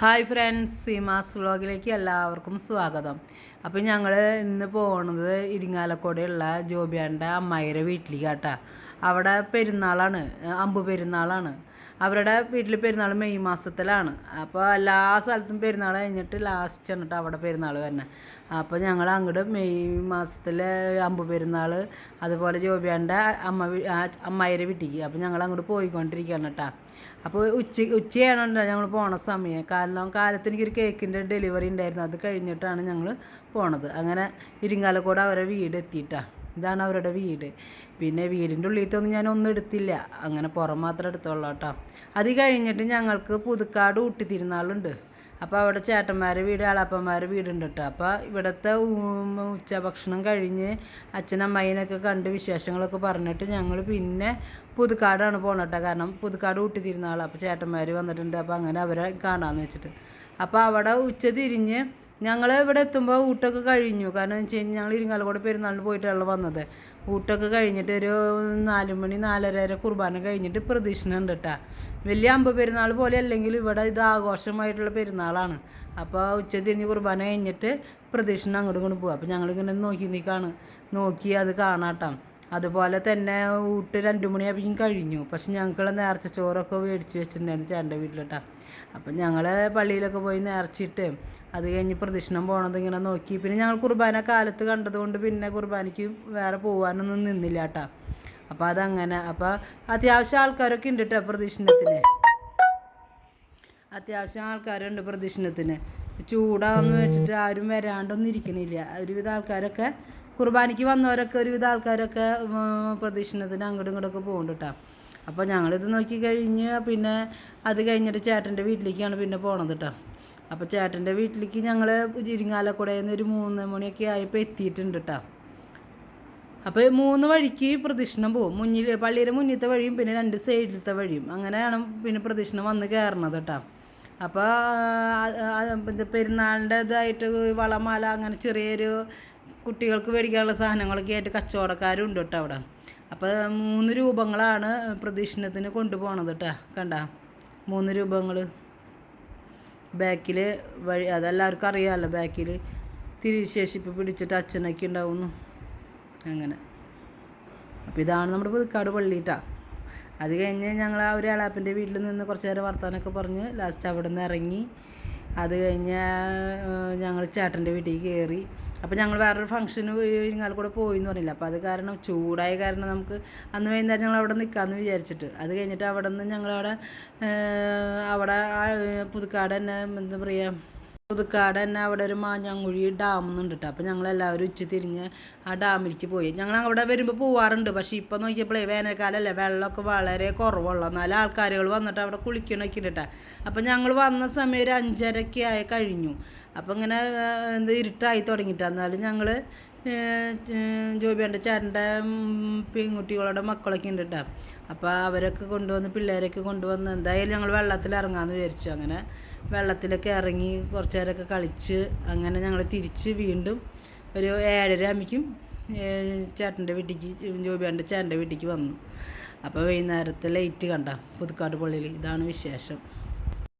Hi friends Seemas വ്ളോഗിലേക്ക് എല്ലാവർക്കും സ്വാഗതം. അപ്പോൾ ഞങ്ങൾ ഇന്ന് പോകുന്നത് ഇരിങ്ങാലക്കോടെയുള്ള ജോബിയാന്റെ അമ്മായിയുടെ വീട്ടിലേക്ക് കേട്ടാ അവിടെ പെരുന്നാളാണ് അമ്പ് പെരുന്നാളാണ്. അവരുടെ വീട്ടിൽ പെരുന്നാൾ മെയ് മാസത്തിലാണ്. അപ്പോൾ എല്ലാ സ്ഥലത്തും പെരുന്നാൾ കഴിഞ്ഞിട്ട് ലാസ്റ്റ് കേട്ടോ അവിടെ പെരുന്നാൾ വരുന്നത് അപ്പോൾ ഞങ്ങൾ അങ്ങോട്ട് മെയ് മാസത്തിലെ അമ്പ് പെരുന്നാൾ അതുപോലെ ജോബിയാന്റെ അമ്മ അമ്മായിരെ വീട്ടിലേക്ക്. അപ്പോൾ ഞങ്ങൾ അങ്ങോട്ട് പോയിക്കൊണ്ടിരിക്കുകയാണ് കേട്ടോ അപ്പോൾ ഉച്ച ഉച്ചയാണ് ഞങ്ങൾ പോണ സമയം. കാരണം കാലത്ത് എനിക്കൊരു കേക്കിന്റെ ഡെലിവറി ഉണ്ടായിരുന്നു. അത് കഴിഞ്ഞിട്ടാണ് ഞങ്ങൾ പോണത്. അങ്ങനെ ഇരിങ്ങാലക്കൂടെ അവരെ വീട് എത്തിയിട്ടാണ് ഇതാണ് അവരുടെ വീട്. പിന്നെ വീടിന്റെ ഉള്ളിലത്തൊന്നും ഞാൻ ഒന്നും എടുത്തില്ല. അങ്ങനെ പുറം മാത്രം എടുത്തോളാം കേട്ടോ. അത് കഴിഞ്ഞിട്ട് ഞങ്ങൾക്ക് പുതുക്കാട് ഊട്ടി തിരുനാളുണ്ട് അപ്പോൾ അവിടെ ചേട്ടന്മാരെ വീട് ആളപ്പന്മാരെ വീടുണ്ട് കേട്ടോ അപ്പോൾ ഇവിടുത്തെ ഉച്ചഭക്ഷണം കഴിഞ്ഞ് അച്ഛനമ്മേനൊക്കെ കണ്ട് വിശേഷങ്ങളൊക്കെ പറഞ്ഞിട്ട് ഞങ്ങൾ പിന്നെ പുതുക്കാടാണ് പോകണം കേട്ടോ കാരണം പുതുക്കാട് ഊട്ടി തിരുന്നാൾ അപ്പോൾ ചേട്ടന്മാർ വന്നിട്ടുണ്ട്. അപ്പോൾ അങ്ങനെ അവരെ കാണാമെന്ന് വെച്ചിട്ട്. അപ്പോൾ അവിടെ ഉച്ച തിരിഞ്ഞ് ഞങ്ങൾ ഇവിടെ എത്തുമ്പോൾ ഊട്ടൊക്കെ കഴിഞ്ഞു. കാരണം എന്ന് വെച്ച് കഴിഞ്ഞാൽ ഞങ്ങൾ ഇരിങ്ങാലക്കുട പെരുന്നാളിന് പോയിട്ടാണ് വന്നത്. ഊട്ടൊക്കെ കഴിഞ്ഞിട്ട് ഒരു നാല് മണി നാലര വരെ കുർബാന കഴിഞ്ഞിട്ട് പ്രദക്ഷിണ ഉണ്ട് കേട്ടോ വലിയ അമ്പ പെരുന്നാൾ പോലെ അല്ലെങ്കിൽ ഇവിടെ ഇത് ആഘോഷമായിട്ടുള്ള പെരുന്നാളാണ്. അപ്പോൾ ഉച്ച തിരിഞ്ഞ് കുർബാന കഴിഞ്ഞിട്ട് പ്രദക്ഷിണ അങ്ങോട്ട് ഇങ്ങോട്ട് പോകും അപ്പോൾ ഞങ്ങളിങ്ങനെ നോക്കി നിൽക്കാണ് നോക്കി അത് കാണാട്ടോ. അതുപോലെ തന്നെ ഊട്ട് രണ്ട് മണിയാകുമ്പോഴേക്കും കഴിഞ്ഞു. പക്ഷെ ഞങ്ങൾക്കുള്ള നേർച്ച ചോറൊക്കെ മേടിച്ച് വെച്ചിട്ടുണ്ടായിരുന്നു ചേട്ടന്റെ വീട്ടിലിട്ടാ. അപ്പം ഞങ്ങൾ പള്ളിയിലൊക്കെ പോയി നേർച്ചിട്ട് അത് കഴിഞ്ഞ് പ്രദക്ഷിണം പോണത് ഇങ്ങനെ നോക്കി. പിന്നെ ഞങ്ങൾ കുർബാന കാലത്ത് കണ്ടതുകൊണ്ട് പിന്നെ കുർബാനയ്ക്ക് വേറെ പോകാനൊന്നും നിന്നില്ല കേട്ടാ അപ്പോൾ അതങ്ങനെ. അപ്പോൾ അത്യാവശ്യം ആൾക്കാരൊക്കെ ഉണ്ട് കേട്ടോ പ്രദക്ഷിണത്തിന്. അത്യാവശ്യം ആൾക്കാരുണ്ട് പ്രദക്ഷിണത്തിന്. ചൂടാന്ന് വെച്ചിട്ട് ആരും വരാണ്ടൊന്നും ഇരിക്കണില്ല. ഒരുവിധ ആൾക്കാരൊക്കെ കുർബാനയ്ക്ക് വന്നവരൊക്കെ ഒരുവിധ ആൾക്കാരൊക്കെ പ്രദക്ഷിണത്തിന് അങ്ങോട്ടും ഇങ്ങോട്ടൊക്കെ പോകുന്നുണ്ട് കേട്ടോ അപ്പോൾ ഞങ്ങളിത് നോക്കി കഴിഞ്ഞ് പിന്നെ അത് കഴിഞ്ഞിട്ട് ചേട്ടന്റെ വീട്ടിലേക്കാണ് പിന്നെ പോണത് കേട്ടോ അപ്പോൾ ചേട്ടന്റെ വീട്ടിലേക്ക് ഞങ്ങൾ ഇരിങ്ങാലക്കുടയിൽ നിന്ന് ഒരു മൂന്ന് മണിയൊക്കെ ആയപ്പോൾ എത്തിയിട്ടുണ്ട് കേട്ടോ അപ്പോൾ മൂന്ന് വഴിക്ക് പ്രദക്ഷിണം പോകും മുന്നിൽ പള്ളിയുടെ മുന്നിലത്തെ വഴിയും പിന്നെ രണ്ട് സൈഡിലത്തെ വഴിയും. അങ്ങനെയാണ് പിന്നെ പ്രദക്ഷിണം വന്ന് കയറണത് കേട്ടോ അപ്പോൾ പെരുന്നാളിന്റെ ഇതായിട്ട് വളമാല അങ്ങനെ ചെറിയൊരു കുട്ടികൾക്ക് മേടിക്കാനുള്ള സാധനങ്ങളൊക്കെ ആയിട്ട് കച്ചവടക്കാരും ഉണ്ട് കേട്ടോ അവിടെ. അപ്പോൾ മൂന്ന് രൂപങ്ങളാണ് പ്രദക്ഷിണത്തിന് കൊണ്ടുപോകണത് കേട്ടോ. കണ്ട? മൂന്ന് രൂപങ്ങൾ ബാക്കിൽ വഴി അതെല്ലാവർക്കും അറിയാമല്ലോ ബാക്കിൽ തിരിശേഷിപ്പ് പിടിച്ചിട്ട് അച്ഛനൊക്കെ ഉണ്ടാവുന്നു. അങ്ങനെ. അപ്പോൾ ഇതാണ് നമ്മുടെ പുതുക്കാട് പള്ളിട്ടാ അത് കഴിഞ്ഞ് ഞങ്ങൾ ആ ഒരു അളാപ്പിന്റെ വീട്ടിൽ നിന്ന് കുറച്ച് നേരം വർത്തമാനമൊക്കെ പറഞ്ഞ് ലാസ്റ്റ് അവിടെ നിന്ന് ഇറങ്ങി. അത് കഴിഞ്ഞ് ഞങ്ങൾ ചേട്ടന്റെ വീട്ടിൽ കയറി. അപ്പോൾ ഞങ്ങൾ വേറൊരു ഫംഗ്ഷന് ഇങ്ങാൽ കൂടെ പോയി എന്ന് പറഞ്ഞില്ല? അപ്പോൾ അത് കാരണം ചൂടായ കാരണം നമുക്ക് അന്ന് വൈകുന്നേരം ഞങ്ങൾ അവിടെ നിൽക്കാമെന്ന് വിചാരിച്ചിട്ട്. അത് കഴിഞ്ഞിട്ട് അവിടെ നിന്ന് ഞങ്ങളവിടെ അവിടെ പുതുക്കാട് തന്നെ എന്താ പറയുക പുതുക്കാട് തന്നെ അവിടെ ഒരു മാഞ്ഞാങ്കുഴി ഡാം എന്നുണ്ട് കേട്ടോ അപ്പോൾ ഞങ്ങളെല്ലാവരും ഉച്ച തിരിഞ്ഞ് ആ ഡാമിലേക്ക് പോയി. ഞങ്ങൾ അവിടെ വരുമ്പോൾ പോവാറുണ്ട്. പക്ഷേ ഇപ്പം നോക്കിയപ്പോഴേ വേനൽക്കാലമല്ലേ വെള്ളമൊക്കെ വളരെ കുറവുള്ള. നല്ല ആൾക്കാരുകൾ വന്നിട്ട് അവിടെ കുളിക്കണമൊക്കെ ഉണ്ട് അപ്പോൾ ഞങ്ങൾ വന്ന സമയം ഒരു അഞ്ചരയ്ക്ക് ആയി കഴിഞ്ഞു. അപ്പോൾ ഇങ്ങനെ എന്ത് ഇരുട്ടായി തുടങ്ങിയിട്ടാണ് എന്നാലും ഞങ്ങൾ ജോബിയുടെ ചേട്ടന്റെ പെൺകുട്ടികളുടെ മക്കളൊക്കെ ഉണ്ട് കേട്ടോ അപ്പോൾ അവരൊക്കെ കൊണ്ടുവന്ന് പിള്ളേരൊക്കെ കൊണ്ടുവന്ന് എന്തായാലും ഞങ്ങൾ വെള്ളത്തിൽ ഇറങ്ങാമെന്ന് വിചാരിച്ചു. അങ്ങനെ വെള്ളത്തിലൊക്കെ ഇറങ്ങി കുറച്ച് നേരമൊക്കെ കളിച്ച് അങ്ങനെ ഞങ്ങൾ തിരിച്ച് വീണ്ടും ഒരു ഏഴര ആകുമ്പോഴേക്കും ചേട്ടന്റെ വീട്ടിലേക്ക് ജോബിയാന്റെ ചേട്ടന്റെ വീട്ടിലേക്ക് വന്നു. അപ്പോൾ വൈകുന്നേരത്തെ ലൈറ്റ് കണ്ട പുതുക്കാട് പള്ളിയിൽ. ഇതാണ് വിശേഷം.